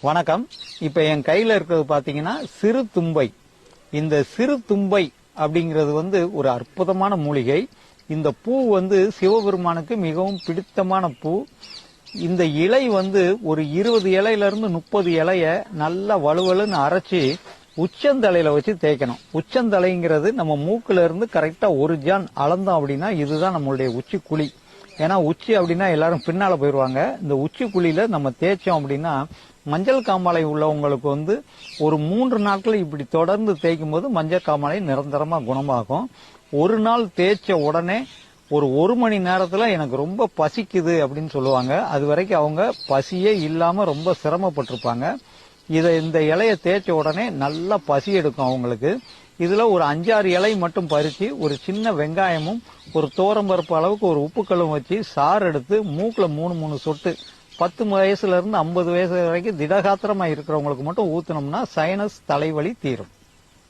வணக்கம். இப்ப என் கையில இருக்கிறது பாத்தீங்கன்னா சிறு தும்பை. இந்த சிறு தும்பை அப்படிங்கிறது வந்து ஒரு அற்புதமான மூலிகை. இந்த பூ வந்து சிவபெருமானுக்கு மிகவும் பிடித்தமான பூ. இந்த இலை வந்து ஒரு இருபது இலையிலேருந்து முப்பது இலைய நல்லா வலுவலுன்னு அரைச்சி உச்சந்தலையில வச்சு தேய்க்கணும். உச்சந்தலைங்கிறது நம்ம மூக்குல இருந்து கரெக்டா ஒரு ஜான் அளந்தோம் அப்படின்னா இதுதான் நம்மளுடைய உச்சி குழி. ஏன்னா உச்சி அப்படின்னா எல்லாரும் பின்னால போயிருவாங்க. இந்த உச்சி குழியில நம்ம தேய்ச்சோம் அப்படின்னா மஞ்சள் காமாலை உள்ளவங்களுக்கு வந்து ஒரு மூன்று நாட்கள் இப்படி தொடர்ந்து தேய்க்கும் போது மஞ்சள் காமாலை நிரந்தரமாக குணமாகும். ஒரு நாள் தேய்ச்ச உடனே ஒரு ஒரு மணி நேரத்தில் எனக்கு ரொம்ப பசிக்குது அப்படின்னு சொல்லுவாங்க. அது வரைக்கும் அவங்க பசியே இல்லாமல் ரொம்ப சிரமப்பட்டிருப்பாங்க. இதை இந்த இலையை தேய்ச்ச உடனே நல்லா பசி எடுக்கும் அவங்களுக்கு. இதில் ஒரு அஞ்சாறு இலை மட்டும் பறித்து ஒரு சின்ன வெங்காயமும் ஒரு தோரம்பருப்பு அளவுக்கு ஒரு உப்புக்கல்லும் வச்சு சாறு எடுத்து மூக்கில் மூணு மூணு சொட்டு பத்து வயசுல இருந்து ஐம்பது வயசு வரைக்கும் திடகாத்திரமா இருக்கிறவங்களுக்கு மட்டும் ஊத்தினோம்னா சைனஸ் தலைவலி தீரும்.